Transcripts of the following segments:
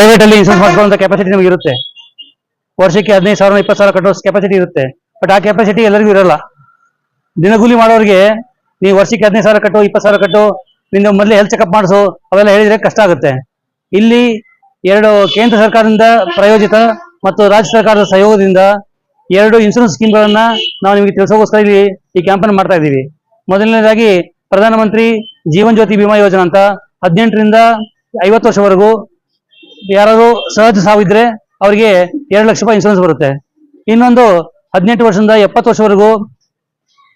Private ಅಲ್ಲಿ insurance ಮಾಡಿಸುವಂತ capacity ನಿಮಗೆ ಇರುತ್ತೆ. ವರ್ಷಕ್ಕೆ ಹದಿನೈದು ಸಾವಿರ, ಇಪ್ಪತ್ತು ಸಾವಿರ ಕಟ್ಟೋ ಕೆಪಾಸಿಟಿ ಇರುತ್ತೆ. ಬಟ್ ಆ ಕೆಪಾಸಿಟಿ ಎಲ್ಲರಿಗೂ ಇರಲ್ಲ. ದಿನಗೂಲಿ ಮಾಡೋರಿಗೆ ನೀವು ವರ್ಷಕ್ಕೆ ಹದಿನೈದು ಸಾವಿರ ಕಟ್ಟು, ಇಪ್ಪತ್ತು ಸಾವಿರ ಕಟ್ಟು, ನಿನ್ನ ಮೊದಲೇ ಹೆಲ್ತ್ ಚೆಕಪ್ ಮಾಡಿಸು, ಅವೆಲ್ಲ ಹೇಳಿದ್ರೆ ಕಷ್ಟ ಆಗುತ್ತೆ. ಇಲ್ಲಿ ಎರಡು ಕೇಂದ್ರ ಸರ್ಕಾರದಿಂದ ಪ್ರಾಯೋಜಿತ ಮತ್ತು ರಾಜ್ಯ ಸರ್ಕಾರದ ಸಹಯೋಗದಿಂದ ಎರಡು ಇನ್ಸೂರೆನ್ಸ್ ಸ್ಕೀಮ್ಗಳನ್ನ ನಾವು ನಿಮಗೆ ತಿಳಿಸೋಗೋಸ್ಕರ ಇಲ್ಲಿ ಈ ಕ್ಯಾಂಪನ್ ಮಾಡ್ತಾ ಇದ್ದೀವಿ. ಮೊದಲನೇದಾಗಿ ಪ್ರಧಾನಮಂತ್ರಿ ಜೀವನ್ ಜ್ಯೋತಿ ಬಿಮಾ ಯೋಜನಾ ಅಂತ ಹದಿನೆಂಟರಿಂದ ಐವತ್ತು ವರ್ಷವರೆಗೂ ಯಾರಾದ್ರು ಸಹಜ ಸಾವಿದ್ರೆ ಅವರಿಗೆ ಎರಡು ಲಕ್ಷ ರೂಪಾಯಿ ಇನ್ಸೂರೆನ್ಸ್ ಬರುತ್ತೆ. ಇನ್ನೊಂದು ಹದಿನೆಂಟು ವರ್ಷದಿಂದ ಎಪ್ಪತ್ತು ವರ್ಷವರೆಗೂ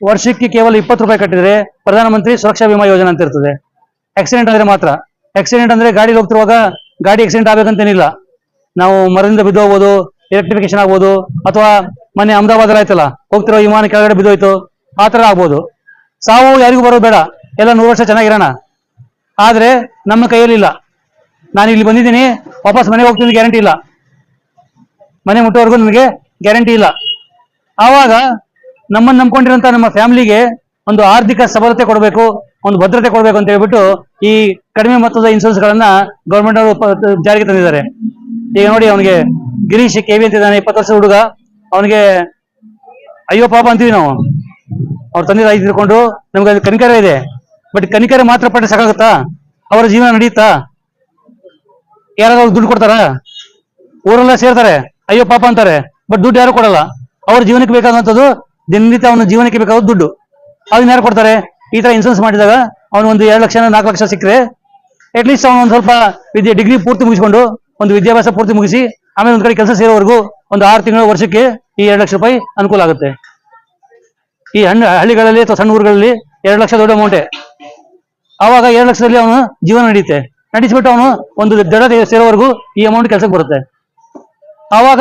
ವರ್ಷಕ್ಕೆ ಕೇವಲ ಇಪ್ಪತ್ತು ರೂಪಾಯಿ ಕಟ್ಟಿದ್ರೆ ಪ್ರಧಾನಮಂತ್ರಿ ಸುರಕ್ಷಾ ವಿಮಾ ಯೋಜನೆ ಅಂತ ಇರ್ತದೆ. ಆಕ್ಸಿಡೆಂಟ್ ಆದ್ರೆ ಮಾತ್ರ. ಆಕ್ಸಿಡೆಂಟ್ ಅಂದ್ರೆ ಗಾಡಿ ಹೋಗ್ತಿರುವಾಗ ಗಾಡಿ ಆಕ್ಸಿಡೆಂಟ್ ಆಗ್ಬೇಕಂತೇನಿಲ್ಲ. ನಾವು ಮರದಿಂದ ಬಿದ್ದು ಹೋಗ್ಬೋದು ಎಲೆಕ್ಟ್ರಿಫಿಕೇಶನ್ ಆಗ್ಬೋದು, ಅಥವಾ ಮೊನ್ನೆ ಅಹಮದಾಬಾದ್ ಆಯ್ತಲ್ಲ, ಹೋಗ್ತಿರೋ ವಿಮಾನ ಕೆಳಗಡೆ ಬಿದ್ದೋಯ್ತು ಆ ತರ ಆಗ್ಬೋದು. ಸಾವು ಯಾರಿಗೂ ಬರೋದು ಬೇಡ. ಎಲ್ಲ ನೂರು ವರ್ಷ ಚೆನ್ನಾಗಿರೋಣ. ಆದ್ರೆ ನಮ್ಮ ಕೈಯಲ್ಲಿಲ್ಲ. ನಾನು ಇಲ್ಲಿ ಬಂದಿದ್ದೀನಿ, ವಾಪಸ್ ಮನೆಗೆ ಹೋಗ್ತೀನಿ ಗ್ಯಾರಂಟಿ ಇಲ್ಲ. ಮನೆ ಮುಟ್ಟೋವರೆಗೂ ನನಗೆ ಗ್ಯಾರಂಟಿ ಇಲ್ಲ. ಆವಾಗ ನಮ್ಮನ್ನು ನಂಬ್ಕೊಂಡಿರೋಂಥ ನಮ್ಮ ಫ್ಯಾಮಿಲಿಗೆ ಒಂದು ಆರ್ಥಿಕ ಸಬಲತೆ ಕೊಡಬೇಕು, ಒಂದು ಭದ್ರತೆ ಕೊಡಬೇಕು ಅಂತ ಹೇಳ್ಬಿಟ್ಟು ಈ ಕಡಿಮೆ ಮೊತ್ತದ ಇನ್ಸೂರೆನ್ಸ್ ಗಳನ್ನ ಗೌರ್ಮೆಂಟ್ ಅವರು ಜಾರಿಗೆ ತಂದಿದ್ದಾರೆ. ಈಗ ನೋಡಿ ಅವನಿಗೆ ಗಿರೀಶ್ ಕೆ ವಿ ಅಂತಿದ್ದಾನೆ ಇಪ್ಪತ್ತು ವರ್ಷದ ಹುಡುಗ. ಅವನಿಗೆ ಅಯ್ಯೋ ಪಾಪ ಅಂತೀವಿ ನಾವು. ಅವ್ರ ತಂದೆ ತಾಯಿ ತಿಳ್ಕೊಂಡು ನಮ್ಗೆ ಅದು ಕನಿಕರ ಇದೆ. ಬಟ್ ಕನಿಕರ ಮಾತ್ರ ಪಟ್ಟೆ ಸಾಕಾಗುತ್ತಾ? ಅವರ ಜೀವನ ನಡೆಯುತ್ತಾ ಯಾರಾದ್ರೂ ದುಡ್ಡು ಕೊಡ್ತಾರ? ಊರೆಲ್ಲ ಸೇರ್ತಾರೆ. ಅಯ್ಯೋ, ಪಾಪ ಅಂತಾರೆ. ಬಟ್ ದುಡ್ಡು ಯಾರು ಕೊಡಲ್ಲ. ಅವ್ರ ಜೀವನಕ್ಕೆ ಬೇಕಾದಂಥದ್ದು ದಿನನಿತ್ಯ ಅವನ ಜೀವನಕ್ಕೆ ಬೇಕಾದ ದುಡ್ಡು. ಅದನ್ನ ಯಾರು ಕೊಡ್ತಾರೆ? ಈ ತರ ಇನ್ಸೂರೆನ್ಸ್ ಮಾಡಿದಾಗ ಅವನು ಒಂದು ಎರಡು ಲಕ್ಷ ನಾಲ್ಕು ಲಕ್ಷ ಸಿಕ್ಕರೆ ಅಟ್ಲೀಸ್ಟ್ ಅವನು ಒಂದು ಸ್ವಲ್ಪ ವಿದ್ಯೆ ಡಿಗ್ರಿ ಪೂರ್ತಿ ಮುಗಿಸ್ಕೊಂಡು ಒಂದು ವಿದ್ಯಾಭ್ಯಾಸ ಪೂರ್ತಿ ಮುಗಿಸಿ ಆಮೇಲೆ ಒಂದ್ ಕಡೆ ಕೆಲಸ ಸೇರೋವರೆಗೂ ಒಂದು ಆರು ತಿಂಗಳ ವರ್ಷಕ್ಕೆ ಈ ಎರಡು ಲಕ್ಷ ರೂಪಾಯಿ ಅನುಕೂಲ ಆಗುತ್ತೆ. ಈ ಹಣ್ಣು, ಹಳ್ಳಿಗಳಲ್ಲಿ ಅಥವಾ ಸಣ್ಣ ಊರುಗಳಲ್ಲಿ ಎರಡು ಲಕ್ಷ ದೊಡ್ಡ ಅಮೌಂಟೆ ಆವಾಗ ಎರಡು ಲಕ್ಷದಲ್ಲಿ ಅವನು ಜೀವನ ನಡೆಯುತ್ತೆ. ನಡೆಸಿಬಿಟ್ಟು ಅವನು ಒಂದು ದಡ ಸೇರೋವರೆಗೂ ಈ ಅಮೌಂಟ್ ಕೆಲಸಕ್ಕೆ ಬರುತ್ತೆ. ಆವಾಗ,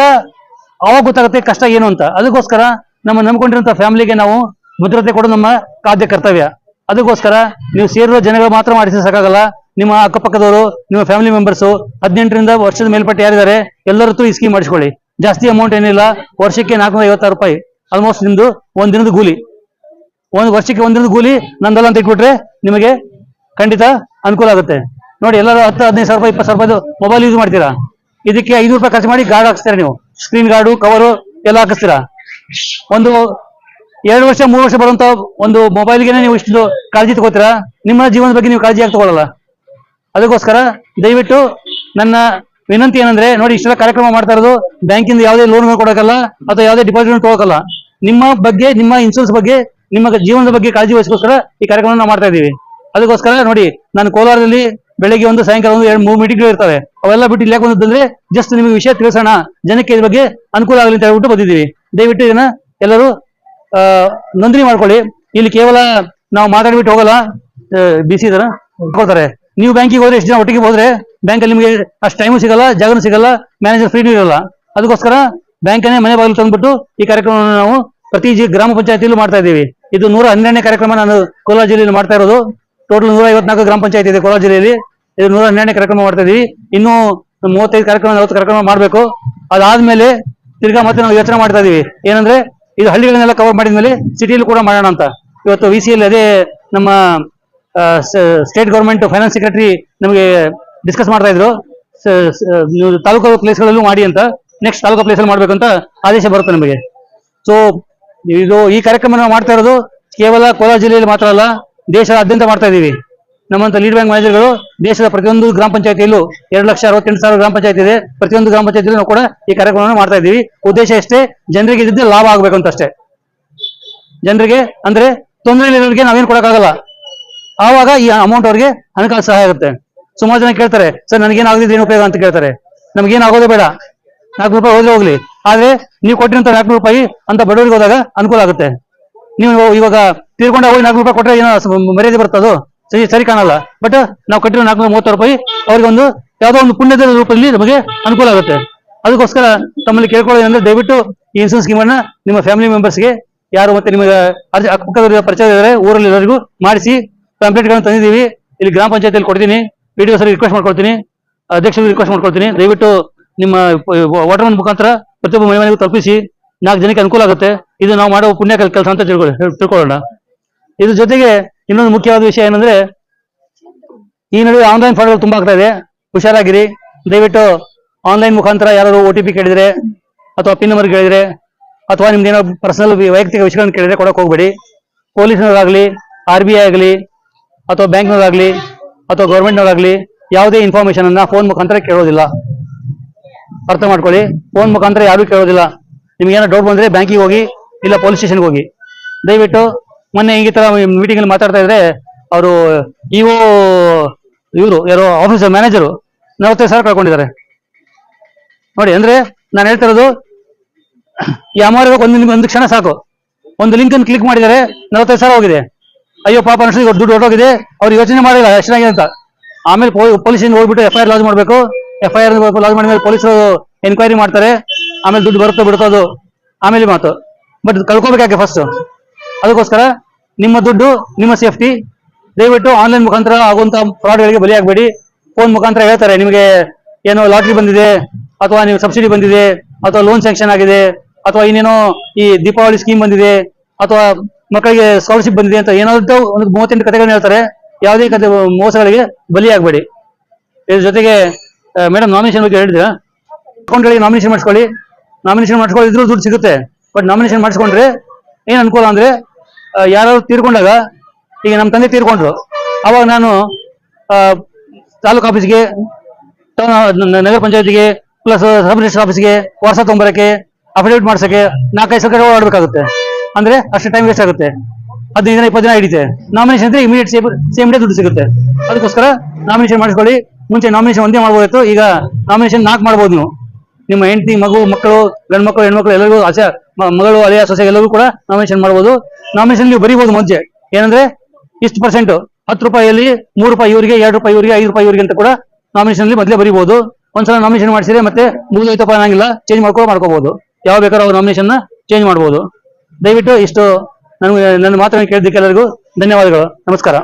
ಅವಾಗ ಗೊತ್ತಾಗುತ್ತೆ ಕಷ್ಟ ಏನು ಅಂತ. ಅದಕ್ಕೋಸ್ಕರ ನಮ್ಮ ನಂಬಿಕೊಂಡಿರುವಂತಹ ಫ್ಯಾಮಿಲಿಗೆ ನಾವು ಭದ್ರತೆ ಕೊಡೋದು ನಮ್ಮ ಕಾದ್ಯ ಕರ್ತವ್ಯ. ಅದಕ್ಕೋಸ್ಕರ ನೀವು ಸೇರಿರೋ ಜನಗಳು ಮಾತ್ರ ಮಾಡಿಸಿ ಸಾಕಾಗಲ್ಲ. ನಿಮ್ಮ ಅಕ್ಕಪಕ್ಕದವರು, ನಿಮ್ಮ ಫ್ಯಾಮಿಲಿ ಮೆಂಬರ್ಸು ಹದಿನೆಂಟರಿಂದ ವರ್ಷದ ಮೇಲ್ಪಟ್ಟು ಯಾರಿದ್ದಾರೆ ಎಲ್ಲರತ್ತೂ ಈ ಸ್ಕೀಮ್ ಮಾಡಿಸ್ಕೊಳ್ಳಿ. ಜಾಸ್ತಿ ಅಮೌಂಟ್ ಏನಿಲ್ಲ. ವರ್ಷಕ್ಕೆ ನಾಲ್ಕುನೂರ ಐವತ್ತಾರು ರೂಪಾಯಿ. ಆಲ್ಮೋಸ್ಟ್ ನಿಮ್ದು ಒಂದ್ ದಿನದ ಒಂದು ವರ್ಷಕ್ಕೆ ಒಂದ್ ದಿನದ ನಂದಲ್ಲ ಅಂತ ಇಟ್ಬಿಟ್ರೆ ನಿಮಗೆ ಖಂಡಿತ ಅನುಕೂಲ ಆಗುತ್ತೆ. ನೋಡಿ, ಎಲ್ಲರೂ ಹತ್ತು, ಹದಿನೈದು ಸಾವಿರ ರೂಪಾಯಿ, ಇಪ್ಪತ್ತು ಸಾವಿರ ರೂಪಾಯಿ ಮೊಬೈಲ್ ಯೂಸ್ ಮಾಡ್ತೀರಾ? ಇದಕ್ಕೆ ಐನೂರು ರೂಪಾಯಿ ಖರ್ಚು ಮಾಡಿ ಗಾರ್ಡ್ ಹಾಕ್ಸ್ತೀರಾ ನೀವು? ಸ್ಕ್ರೀನ್ ಗಾರ್ಡು ಕವರು ಎಲ್ಲ ಹಾಕಿಸ್ತೀರಾ? ಒಂದು ಎರಡು ವರ್ಷ, ಮೂರು ವರ್ಷ ಬರುವಂತ ಒಂದು ಮೊಬೈಲ್ಗೆ ನೀವು ಇಷ್ಟು ಕಾಳಜಿ ತಗೋತೀರಾ? ನಿಮ್ಮ ಜೀವನದ ಬಗ್ಗೆ ನೀವು ಕಾಳಜಿ ಯಾಕೆ ತಗೊಳ್ಳಲ್ಲ ಅದಕ್ಕೋಸ್ಕರ ದಯವಿಟ್ಟು ನನ್ನ ವಿನಂತಿ ಏನಂದ್ರೆ, ನೋಡಿ, ಇಷ್ಟೆಲ್ಲ ಕಾರ್ಯಕ್ರಮ ಮಾಡ್ತಾ ಇರೋದು ಬ್ಯಾಂಕಿಂದ ಯಾವುದೇ ಲೋನ್ ಕೊಡೋಕಲ್ಲ, ಅಥವಾ ಯಾವುದೇ ಡಿಪಾಸಿಟ್ ತಗೋಕಲ್ಲ. ನಿಮ್ಮ ಬಗ್ಗೆ, ನಿಮ್ಮ ಇನ್ಸೂರೆನ್ಸ್ ಬಗ್ಗೆ, ನಿಮ್ಮ ಜೀವನದ ಬಗ್ಗೆ ಕಾಳಜಿ ವಹಿಸೋಸ್ಕರ ಈ ಕಾರ್ಯಕ್ರಮ ನಾವು ಮಾಡ್ತಾ ಇದ್ದೀವಿ. ಅದಕ್ಕೋಸ್ಕರ ನೋಡಿ, ನಾನು ಕೋಲಾರದಲ್ಲಿ ಬೆಳಿಗ್ಗೆ ಒಂದು, ಸಾಯಂಕಾಲ ಒಂದು, ಎರಡು, ಮೂರು ಮೀಟಿಂಗ್ಗಳು ಇರ್ತವೆ. ಅವೆಲ್ಲ ಬಿಟ್ಟು ಇಲ್ಲಿ ಯಾಕೆ ಜಸ್ಟ್ ನಿಮಗೆ ವಿಷಯ ತಿಳಿಸೋಣ. ಜನಕ್ಕೆ ಇದ್ರ ಬಗ್ಗೆ ಅನುಕೂಲ ಆಗಲಿ ಅಂತ ಹೇಳ್ಬಿಟ್ಟು ಬಂದಿದ್ದೀವಿ. ದಯವಿಟ್ಟು ಇದನ್ನ ಎಲ್ಲರೂ ನೋಂದಣಿ ಮಾಡ್ಕೊಳ್ಳಿ. ಇಲ್ಲಿ ಕೇವಲ ನಾವು ಮಾತಾಡ್ಬಿಟ್ಟು ಹೋಗಲ್ಲ. ಬಿಸಿ ಇದರ? ಕೊಡ್ತಾರೆ ನೀವು ಬ್ಯಾಂಕಿಗೆ ಹೋದ್ರೆ ಎಷ್ಟು ಜನ ಒಟ್ಟಿಗೆ ಹೋದ್ರೆ ಬ್ಯಾಂಕಲ್ಲಿ ನಿಮಗೆ ಅಷ್ಟು ಟೈಮು ಸಿಗಲ್ಲ, ಜಾಗನೂ ಸಿಗಲ್ಲ ಮ್ಯಾನೇಜರ್ ಫ್ರೀನೂ ಇರಲ್ಲ. ಅದಕ್ಕೋಸ್ಕರ ಬ್ಯಾಂಕನ್ನೇ ಮನೆ ಬಾಗಿಲು ತಂದ್ಬಿಟ್ಟು ಈ ಕಾರ್ಯಕ್ರಮವನ್ನು ನಾವು ಪ್ರತಿ ಜಿ, ಗ್ರಾಮ ಪಂಚಾಯತಿಯಲ್ಲೂ ಮಾಡ್ತಾ ಇದ್ದೀವಿ. ಇದು ನೂರ ಹನ್ನೆರಡನೇ ಕಾರ್ಯಕ್ರಮ ನಾನು ಕೋಲಾರ ಜಿಲ್ಲೆಯಲ್ಲಿ ಮಾಡ್ತಾ ಇರೋದು. ಟೋಟಲ್ ನೂರ ಐವತ್ನಾಲ್ಕು ಗ್ರಾಮ ಪಂಚಾಯತಿ ಇದೆ ಕೋಲಾರ ಜಿಲ್ಲೆಯಲ್ಲಿ. ಇದು ನೂರ ಹನ್ನೆರಡನೇ ಕಾರ್ಯಕ್ರಮ ಮಾಡ್ತಾ ಇದೀವಿ. ಇನ್ನು ಮೂವತ್ತೈದು ಕಾರ್ಯಕ್ರಮ, ನಲವತ್ತು ಕಾರ್ಯಕ್ರಮ ಮಾಡಬೇಕು. ಅದಾದ್ಮೇಲೆ ತಿರ್ಗಾ ಮತ್ತೆ ನಾವು ಯೋಚನೆ ಮಾಡ್ತಾ ಇದೀವಿ. ಏನಂದ್ರೆ, ಇದು ಹಳ್ಳಿಗಳನ್ನೆಲ್ಲ ಕವರ್ ಮಾಡಿದ್ಮೇಲೆ ಸಿಟಿಯಲ್ಲಿ ಕೂಡ ಮಾಡೋಣ ಅಂತ. ಇವತ್ತು ವಿ ಸಿ ಅದೇ ನಮ್ಮ ಸ್ಟೇಟ್ ಗೌರ್ಮೆಂಟ್ ಫೈನಾನ್ಸ್ ಸೆಕ್ರೆಟರಿ ನಮಗೆ ಡಿಸ್ಕಸ್ ಮಾಡ್ತಾ ಇದ್ರು. ತಾಲೂಕು ಪ್ಲೇಸ್ಗಳಲ್ಲೂ ಮಾಡಿ ಅಂತ. ನೆಕ್ಸ್ಟ್ ತಾಲೂಕು ಪ್ಲೇಸಲ್ಲಿ ಅಂತ ಆದೇಶ ಬರುತ್ತೆ ನಮಗೆ. ಸೊ ಇದು ಈ ಕಾರ್ಯಕ್ರಮ ನಾವು ಮಾಡ್ತಾ ಇರೋದು ಕೇವಲ ಕೋಲಾರ ಜಿಲ್ಲೆಯಲ್ಲಿ ಮಾತ್ರ ಅಲ್ಲ ದೇಶದಾದ್ಯಂತ ಮಾಡ್ತಾ ಇದ್ದೀವಿ ನಮ್ಮಂತ ಲೀಡ್ ಬ್ಯಾಂಕ್ ಮ್ಯಾನೇಜರ್ಗಳು ದೇಶದ ಪ್ರತಿಯೊಂದು ಗ್ರಾಮ ಪಂಚಾಯತಿಯಲ್ಲೂ ಎರಡು ಲಕ್ಷ ಅರವತ್ತೆಂಟು ಸಾವಿರ ಗ್ರಾಮ ಪಂಚಾಯತ್ ಇದೆ ಪ್ರತಿಯೊಂದು ಗ್ರಾಮ ಪಂಚಾಯತಿಯಲ್ಲೂ ನಾವು ಕೂಡ ಈ ಕಾರ್ಯಕ್ರಮವನ್ನು ಮಾಡ್ತಾ ಇದ್ದೀವಿ. ಉದ್ದೇಶ ಎಷ್ಟೇ, ಜನರಿಗೆ ಇದ್ದಿದ್ದು ಲಾಭ ಆಗಬೇಕು ಅಂತ ಅಷ್ಟೇ. ಜನರಿಗೆ ಅಂದ್ರೆ ತೊಂದರೆ ಇರೋರಿಗೆ ನಾವೇನು ಕೊಡಕ್ಕಾಗಲ್ಲ. ಆವಾಗ ಈ ಅಮೌಂಟ್ ಅವ್ರಿಗೆ ಹಣಕಾಸು ಸಹಾಯ ಆಗುತ್ತೆ. ಸುಮಾರು ಜನ ಕೇಳ್ತಾರೆ, ಸರ್, ನನಗೇನು ಆಗದಿದ್ದು ಏನು ಉಪಯೋಗ? ಅಂತ ಕೇಳ್ತಾರೆ. ನಮ್ಗೇನು ಆಗೋದೇ ಬೇಡ. ನಾಲ್ಕು ರೂಪಾಯಿ ಹೋದ್ರೆ ಹೋಗ್ಲಿ. ಆದ್ರೆ ನೀವು ಕೊಟ್ಟಿರಂತ ನಾಲ್ಕು ರೂಪಾಯಿ ಅಂತ ಬಡವರಿಗೆ ಹೋದಾಗ ಅನುಕೂಲ ಆಗುತ್ತೆ. ನೀವು ಇವಾಗ ತೀರ್ಕೊಂಡಾಗ ಹೋಗಿ ನಾಲ್ಕು ರೂಪಾಯಿ ಕೊಟ್ಟರೆ ಏನೋ ಮರ್ಯಾದೆ ಬರ್ತದೋ? ಸರಿ ಸರಿ ಕಾಣಲ್ಲ. ಬಟ್ ನಾವು ಕಟ್ಟಿರೋ ನಾಲ್ಕು ಮೂವತ್ತು ರೂಪಾಯಿ ಅವ್ರಿಗೆ ಒಂದು ಯಾವುದೋ ಒಂದು ಪುಣ್ಯದ ರೂಪದಲ್ಲಿ ನಮಗೆ ಅನುಕೂಲ ಆಗುತ್ತೆ. ಅದಕ್ಕೋಸ್ಕರ ತಮ್ಮಲ್ಲಿ ಕೇಳ್ಕೊಳ್ಳೋದು ಅಂದ್ರೆ ದಯವಿಟ್ಟು ಈ ಇನ್ಸೂರೆನ್ಸ್ ಸ್ಕೀಮನ್ನ ನಿಮ್ಮ ಫ್ಯಾಮಿಲಿ ಮೆಂಬರ್ಸ್ಗೆ ಯಾರು ಮತ್ತೆ ನಿಮಗೆ ಅಕ್ಕಪಕ್ಕದ ಪರಿಚಯ ಇದ್ದಾರೆ, ಊರಲ್ಲಿ ಎಲ್ಲರಿಗೂ ಮಾಡಿಸಿ. ಕಂಪ್ಲೇಂಟ್ಗಳನ್ನು ತಂದಿದ್ದೀವಿ. ಇಲ್ಲಿ ಗ್ರಾಮ ಪಂಚಾಯತಿಯಲ್ಲಿ ಕೊಡ್ತೀನಿ. ಪಿ ಡಿ ಸರ್ ರಿಕ್ವೆಸ್ಟ್ ಮಾಡ್ಕೊಳ್ತೀನಿ. ಅಧ್ಯಕ್ಷರಿಗೆ ರಿಕ್ವೆಸ್ಟ್ ಮಾಡ್ಕೊಳ್ತೀನಿ. ದಯವಿಟ್ಟು ನಿಮ್ಮ ವಾಟರ್ ಮುಖಾಂತರ ಪ್ರತಿಯೊಬ್ಬ ಮನೆ ಮನೆಗೂ ತಲುಪಿಸಿ. ನಾಲ್ಕು ಜನಕ್ಕೆ ಅನುಕೂಲ ಆಗುತ್ತೆ. ಇದು ನಾವು ಮಾಡೋ ಪುಣ್ಯ ಕೆಲಸ ಅಂತ ತಿಳ್ಕೊಳ್ಳಿ ತಿಳ್ಕೊಳ್ಳೋಣ. ಇದ್ರ ಜೊತೆಗೆ ಇನ್ನೊಂದು ಮುಖ್ಯವಾದ ವಿಷಯ ಏನಂದ್ರೆ, ಈ ನಡುವೆ ಆನ್ಲೈನ್ ಫ್ರಾಡ್ಗಳು ತುಂಬಾ ಆಗ್ತಾ ಇದೆ. ಹುಷಾರಾಗಿರಿ. ದಯವಿಟ್ಟು ಆನ್ಲೈನ್ ಮುಖಾಂತರ ಯಾರು ಒ ಟಿ ಪಿ ಕೇಳಿದ್ರೆ, ಅಥವಾ ಪಿನ್ ನಂಬರ್ ಕೇಳಿದ್ರೆ, ಅಥವಾ ನಿಮ್ದು ಏನೋ ಪರ್ಸನಲ್ ವೈಯಕ್ತಿಕ ವಿಷಯಗಳನ್ನು ಕೇಳಿದ್ರೆ ಕೊಡಕ್ ಹೋಗ್ಬೇಡಿ. ಪೊಲೀಸ್ನವರಾಗ್ಲಿ ಆರ್ ಬಿ ಐ ಆಗಲಿ, ಅಥವಾ ಬ್ಯಾಂಕ್ನವರಾಗ್ಲಿ, ಅಥವಾ ಗೌರ್ಮೆಂಟ್ನವರಾಗ್ಲಿ, ಯಾವುದೇ ಇನ್ಫಾರ್ಮೇಶನ್ ಅನ್ನ ಫೋನ್ ಮುಖಾಂತರ ಕೇಳೋದಿಲ್ಲ. ಅರ್ಥ ಮಾಡ್ಕೊಳ್ಳಿ. ಫೋನ್ ಮುಖಾಂತರ ಯಾರು ಕೇಳೋದಿಲ್ಲ. ನಿಮ್ಗೆ ಏನೋ ಡೌಟ್ ಬಂದ್ರೆ ಬ್ಯಾಂಕಿಗೆ ಹೋಗಿ, ಇಲ್ಲ ಪೊಲೀಸ್ ಸ್ಟೇಷನ್ಗೆ ಹೋಗಿ. ದಯವಿಟ್ಟು ಮೊನ್ನೆ ಈ ತರ ಮೀಟಿಂಗ್ ಅಲ್ಲಿ ಮಾತಾಡ್ತಾ ಇದ್ರೆ ಅವರು ಇಒ ಇವರು, ಯಾರೋ ಆಫೀಸರ್ ಮ್ಯಾನೇಜರು ನಲವತ್ತೈದು ಸಾವಿರ ಕಳ್ಕೊಂಡಿದ್ದಾರೆ. ನೋಡಿ, ಅಂದ್ರೆ ನಾನು ಹೇಳ್ತಾ ಇರೋದು, ಈ ಒಂದು ಒಂದು ಕ್ಷಣ ಸಾಕು. ಒಂದು ಲಿಂಕ್ ಅನ್ನು ಕ್ಲಿಕ್ ಮಾಡಿದರೆ ನಲವತ್ತೈದು ಸಾವಿರ ಹೋಗಿದೆ. ಅಯ್ಯೋ, ಪಾಪ ಅನ್ಸಿದ್ರೆ ಇವ್ರ ದುಡ್ಡು ಹೊರಟೋಗಿದೆ. ಅವ್ರು ಯೋಚನೆ ಮಾಡಿಲ್ಲ ಎಷ್ಟಾಗಿದೆ ಅಂತ. ಆಮೇಲೆ ಪೊಲೀಸಿಂದ ಹೋಗ್ಬಿಟ್ಟು ಎಫ್ ಐ ಆರ್ ಲಾಜ್ ಮಾಡಬೇಕು. ಎಫ್ ಐ ಆರ್ ಲಾಜ್ ಮಾಡಿದ್ಮೇಲೆ ಪೊಲೀಸರು ಎನ್ಕ್ವೈರಿ ಮಾಡ್ತಾರೆ. ಆಮೇಲೆ ದುಡ್ಡು ಬರುತ್ತೋ ಬಿಡುತ್ತೋ ಅದು? ಆಮೇಲೆ ಮಾತು. ಬಟ್ ಕಳ್ಕೊಬೇಕಾಗೆ ಫಸ್ಟ್ ಅದಕ್ಕೋಸ್ಕರ ನಿಮ್ಮ ದುಡ್ಡು, ನಿಮ್ಮ ಸೇಫ್ಟಿ, ದಯವಿಟ್ಟು ಆನ್ಲೈನ್ ಮುಖಾಂತರ ಆಗುವಂತ ಫ್ರಾಡ್ಗಳಿಗೆ ಬಲಿಯಾಗಬೇಡಿ. ಫೋನ್ ಮುಖಾಂತರ ಹೇಳ್ತಾರೆ, ನಿಮಗೆ ಏನೋ ಲಾಟ್ರಿ ಬಂದಿದೆ, ಅಥವಾ ನೀವು ಸಬ್ಸಿಡಿ ಬಂದಿದೆ, ಅಥವಾ ಲೋನ್ ಸ್ಯಾಂಕ್ಷನ್ ಆಗಿದೆ, ಅಥವಾ ಇನ್ನೇನೋ ಈ ದೀಪಾವಳಿ ಸ್ಕೀಮ್ ಬಂದಿದೆ, ಅಥವಾ ಮಕ್ಕಳಿಗೆ ಸ್ಕಾಲರ್ಶಿಪ್ ಬಂದಿದೆ ಅಂತ ಏನಾದ್ರು ಒಂದು ಮೂವತ್ತೆಂಟು ಕಥೆಗಳನ್ನ ಹೇಳ್ತಾರೆ, ಯಾವುದೇ ಕತೆ ಮೋಸಗಳಿಗೆ ಬಲಿಯಾಗಬೇಡಿ. ಇದ್ರ ಜೊತೆಗೆ ಮೇಡಮ್ ನಾಮಿನೇಷನ್ ಬಗ್ಗೆ ಹೇಳಿದ್ರ ಅಕೌಂಟ್ಗಳಿಗೆ ನಾಮಿನೇಷನ್ ಮಾಡಿಸ್ಕೊಳ್ಳಿ. ನಾಮಿನೇಷನ್ ಮಾಡಿಸ್ಕೊಳ್ಳಿದ್ರು ದುಡ್ಡು ಸಿಗುತ್ತೆ ಬಟ್ ನಾಮಿನೇಷನ್ ಮಾಡಿಸ್ಕೊಂಡ್ರೆ ಏನು ಅನುಕೂಲ ಅಂದ್ರೆ ಯಾರಾದ್ರು ತೀರ್ಕೊಂಡಾಗ, ಈಗ ನಮ್ಮ ತಂದೆ ತೀರ್ಕೊಂಡ್ರು. ಅವಾಗ ನಾನು ತಾಲೂಕು ಆಫೀಸ್ಗೆ ನಗರ ಪಂಚಾಯತಿಗೆ ಪ್ಲಸ್ ಸಬ್ ರಿಜಿಸ್ಟರ್ ಆಫೀಸ್ಗೆ ವರ್ಷ ತೊಂಬರಕ್ಕೆ ಅಫಿಡೇವಿಟ್ ಮಾಡ್ಸಕ್ಕೆ ನಾಲ್ಕೈದು ಸರ್ಕಾರ ಓಡಾಡಬೇಕಾಗುತ್ತೆ ಅಂದ್ರೆ ಅಷ್ಟು ಟೈಮ್ ವೇಸ್ಟ್ ಆಗುತ್ತೆ. ಹದಿನೈದು ದಿನ, ಇಪ್ಪತ್ತು ದಿನ ಹಿಡಿತೆ ನಾಮಿನೇಷನ್ ಅಂದ್ರೆ ಇಮಿಡಿಯೇಟ್ ಸೇಮ್ ಸೇಮ್ ಡೇ ದುಡ್ಡು ಸಿಗುತ್ತೆ. ಅದಕ್ಕೋಸ್ಕರ ನಾಮಿನೇಷನ್ ಮಾಡಿಸ್ಕೊಳ್ಳಿ. ಮುಂಚೆ ನಾಮಿನೇಷನ್ ಒಂದೇ ಮಾಡ್ಬೋದಿತ್ತು. ಈಗ ನಾಮಿನೇಷನ್ ನಾಲ್ಕು ಮಾಡ್ಬೋದು ನೀವು. ನಿಮ್ಮ ಹೆಂಡತಿ, ಮಗು, ಮಕ್ಕಳು ಗಂಡು ಮಕ್ಕಳು ಹೆಣ್ಮಕ್ಳು ಎಲ್ಲರಿಗೂ ಆಸೆ ಮಗಳು ಅಲೆಯ ಸೊಸೆ ಎಲ್ಲರಿಗೂ ಕೂಡ ನಾಮಿನೇಷನ್ ಮಾಡ್ಬೋದು. ನಾಮಿನೇಷನ್ ನೀವು ಬರೀಬಹುದು ಮುಂಚೆ. ಏನಂದ್ರೆ, ಇಷ್ಟು ಪರ್ಸೆಂಟ್ ಹತ್ತು ರೂಪಾಯಿಯಲ್ಲಿ ಮೂರು ರೂಪಾಯಿ ಇವರಿಗೆ, ಎರಡು ರೂಪಾಯಿ ಇವರಿಗೆ, ಐದು ರೂಪಾಯಿ ಇವರಿಗೆ ಅಂತ ಕೂಡ ನಾಮಿನೇಷನ್ ಅಲ್ಲಿ ಮೊದಲೇ ಬರೀಬಹುದು ಒಂದ್ಸಲ ನಾಮಿನೇಷನ್ ಮಾಡಿಸಿದ್ರೆ ಮತ್ತೆ ಮುಗಿದೋಯ್ತಪ್ಪ ಅನ್ನಂಗಿಲ್ಲ. ಚೇಂಜ್ ಮಾಡ್ಕೊಂಡು ಮಾಡ್ಕೋಬಹುದು ಯಾವ ಬೇಕಾದ್ರೂ ಅವ್ರ ನಾಮಿನೇಷನ್ ಚೇಂಜ್ ಮಾಡಬಹುದು ದಯವಿಟ್ಟು ಇಷ್ಟು ನನಗೆ, ನನ್ನ ಮಾತನ್ನು ಕೇಳಿದ್ದಕ್ಕೆ ಎಲ್ಲರಿಗೂ ಧನ್ಯವಾದಗಳು. ನಮಸ್ಕಾರ.